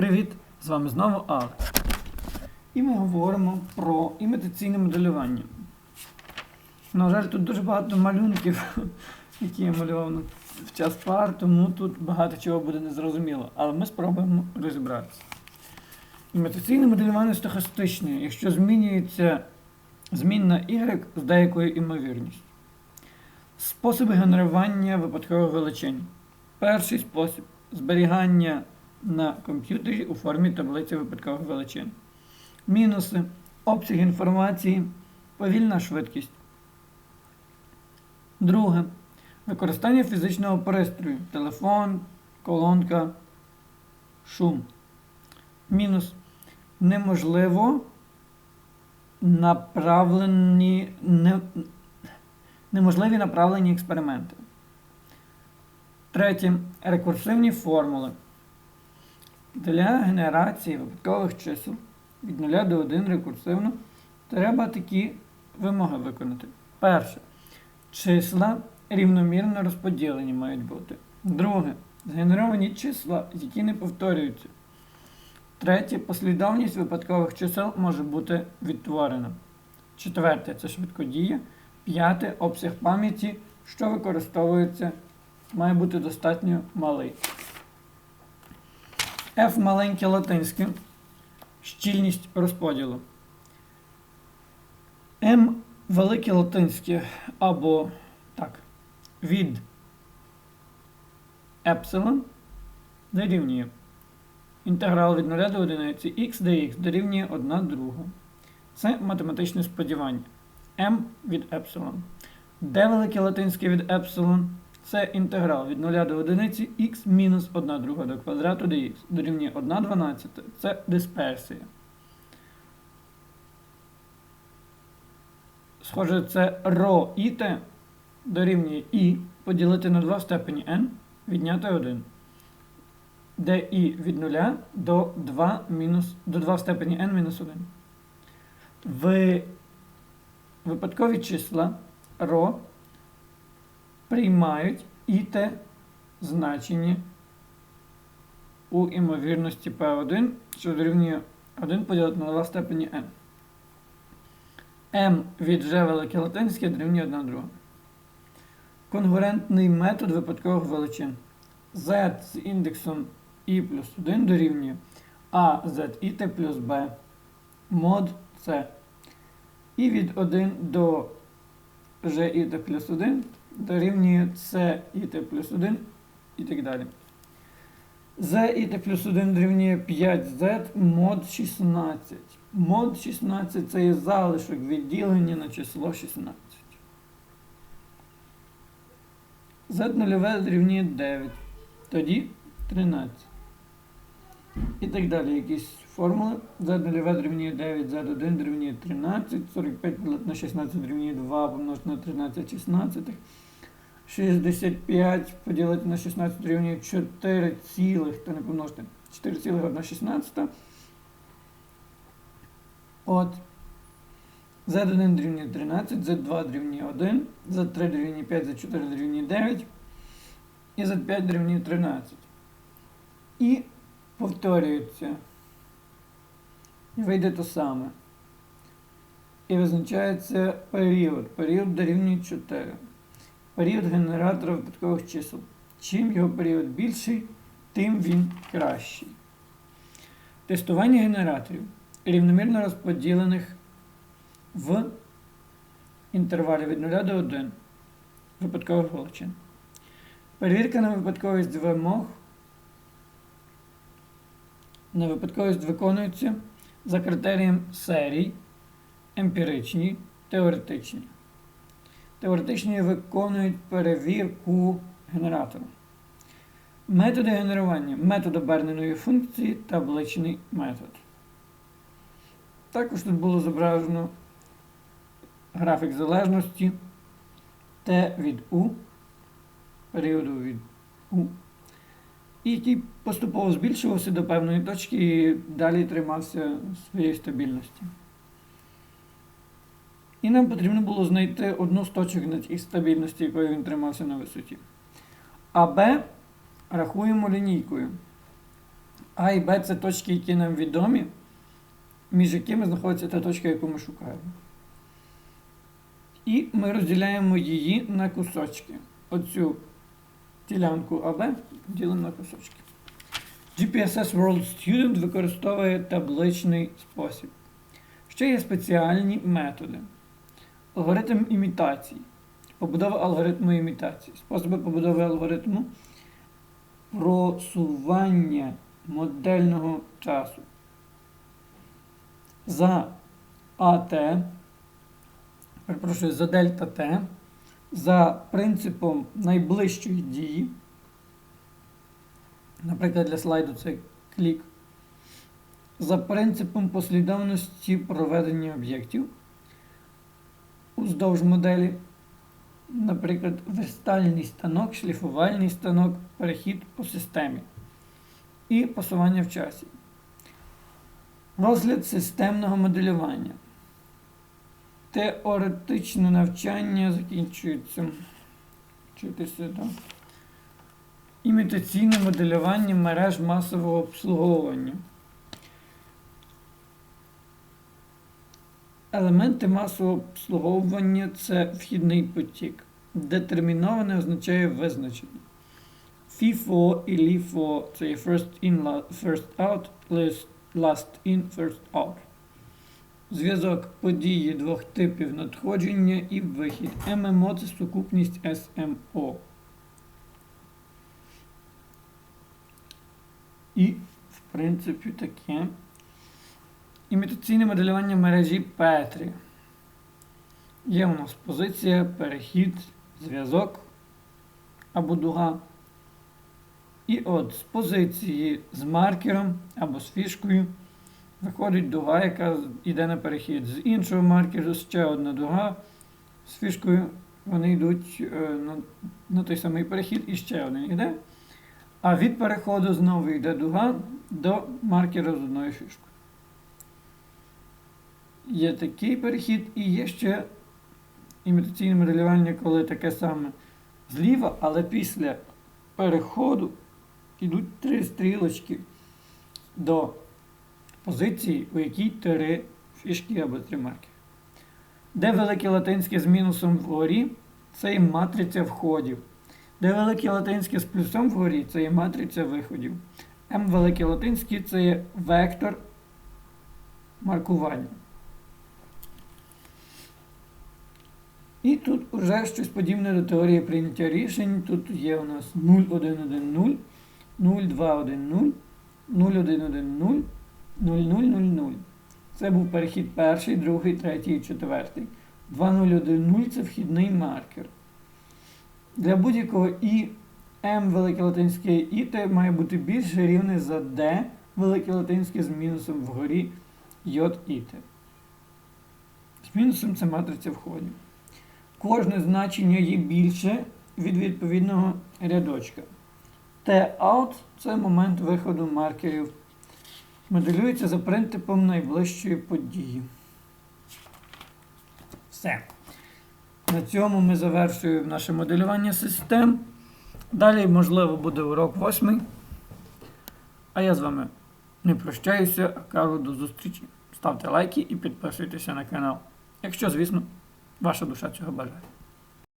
Привіт! З вами знову Алекс. І ми говоримо про імітаційне моделювання. На жаль, тут дуже багато малюнків, які я малював в час пар, тому тут багато чого буде незрозуміло. Але ми спробуємо розібратися. Імітаційне моделювання стохастичне, якщо змінюється змінна y з деякою імовірністю. Способи генерування випадкових величин. Перший спосіб зберігання на комп'ютері у формі таблиці випадкових величин. Мінуси. Обсяг інформації, повільна швидкість. Друге. Використання фізичного пристрою. Телефон, колонка, шум. Мінус. Неможливо направлені. Не, неможливі направлені експерименти. Третє. Рекурсивні формули. Для генерації випадкових чисел від 0 до 1 рекурсивно треба такі вимоги виконати. Перше. Числа рівномірно розподілені мають бути. Друге. Згенеровані числа, які не повторюються. Третє. Послідовність випадкових чисел може бути відтворена. Четверте це швидкодія. П'яте обсяг пам'яті, що використовується, має бути достатньо малий. F маленьке латинське. Щільність розподілу. M велике латинське або так, від епсилон дорівнює. Інтеграл від 0 до 1 x dx дорівнює 1 друга. Це математичне сподівання. m від епсилон. Де велике латинське від епсилон? Це інтеграл від 0 до 1 х мінус 1 друга до квадрату dx дорівнює 1 дванадцята. Це дисперсія. Схоже, це ро і t дорівнює і поділити на 2 в степені n відняти 1. Де і від 0 до 2, мінус, до 2 в степені n мінус 1. В випадкові числа ро приймають і те значення у імовірності P1, що дорівнює 1 поділити на 2 в степені n. m від G велике латинське дорівнює 1 друга. Конгурентний метод випадкових величин. z з індексом і плюс 1 дорівнює a z і t плюс b мод c. І від 1 до g і t плюс 1 дорівнює c і t плюс 1 і так далі. z і t плюс 1 дорівнює 5z мод 16. Мод 16 це є залишок відділення на число 16. z нульове дорівнює 9. Тоді 13. І так далі. Якісь формули. z нульове дорівнює 9, z1 дорівнює 13, 45 на 16 дорівнює 2 помножити на 13 16. 65 поділити на 16 дорівнює 4 цілих, то не помножити. 4,1 16. От. Z1 дорівнює 13, Z2 дорівнює 1, Z3 дорівнює 5, Z4 дорівнює 9 і Z5 дорівнює 13. І повторюється. І вийде те саме. І визначається період. Період дорівнює 4. Період генератора випадкових чисел. Чим його період більший, тим він кращий. Тестування генераторів рівномірно розподілених в інтервалі від 0 до 1 випадкових величин. Перевірка на випадковість вимог на випадковість виконується за критерієм серій, емпіричні, теоретичні. Теоретичні виконують перевірку генератора. Методи генерування. Метод оберненої функції, табличний метод. Також тут було зображено графік залежності Т від У, періоду від У, і який поступово збільшувався до певної точки і далі тримався своєї стабільності. І нам потрібно було знайти одну з точок на тій стабільності, якою він тримався на висоті. А Б рахуємо лінійкою. А і Б це точки, які нам відомі, між якими знаходиться та точка, яку ми шукаємо. І ми розділяємо її на кусочки. Оцю ділянку АБ ділимо на кусочки. GPSS World Student використовує табличний спосіб. Ще є спеціальні методи. Алгоритм імітації. Побудова алгоритму імітації. Способи побудови алгоритму просування модельного часу. За АТ, перепрошую, за дельта Т, за принципом найближчої дії. Наприклад, для слайду це клік. За принципом послідовності проведення об'єктів уздовж моделі, наприклад, верстальний станок, шліфувальний станок, перехід по системі і посування в часі. Розгляд системного моделювання. Теоретичне навчання закінчується. Вчитися, так? Імітаційне моделювання мереж масового обслуговування. Елементи масового обслуговування це вхідний потік. Детерміноване означає визначення. FIFO і LIFO це є first in, first out, last in, first out. Зв'язок події двох типів надходження і вихід. ММО це сукупність СМО. І, в принципі, таке. Імітаційне моделювання мережі Петрі. Є у нас позиція, перехід, зв'язок або дуга. І от з позиції з маркером або з фішкою виходить дуга, яка йде на перехід. З іншого маркеру ще одна дуга. З фішкою вони йдуть е, на, на той самий перехід і ще один йде. А від переходу знову йде дуга до маркера з одною фішкою. Є такий перехід і є ще імітаційне моделювання, коли таке саме зліва, але після переходу йдуть три стрілочки до позиції, у якій три фішки або три маркери. Де велике латинське з мінусом вгорі, це є матриця входів. Де велике латинське з плюсом вгорі, це є матриця виходів. М велике латинське це є вектор маркування. І тут вже щось подібне до теорії прийняття рішень. Тут є у нас 0110, 0210, 0110, 0000. Це був перехід перший, другий, третій четвертий. 2010 це вхідний маркер. Для будь-якого І М велике латинське І те має бути більше рівне за Д велике латинське з мінусом вгорі J і Т. З мінусом це матриця входів. Кожне значення є більше від відповідного рядочка. T-out це момент виходу маркерів. Моделюється за принципом найближчої події. Все. На цьому ми завершуємо наше моделювання систем. Далі, можливо, буде урок восьмий. А я з вами не прощаюся, а кажу до зустрічі. Ставте лайки і підписуйтеся на канал. Якщо, звісно, ваша душа цього бажає.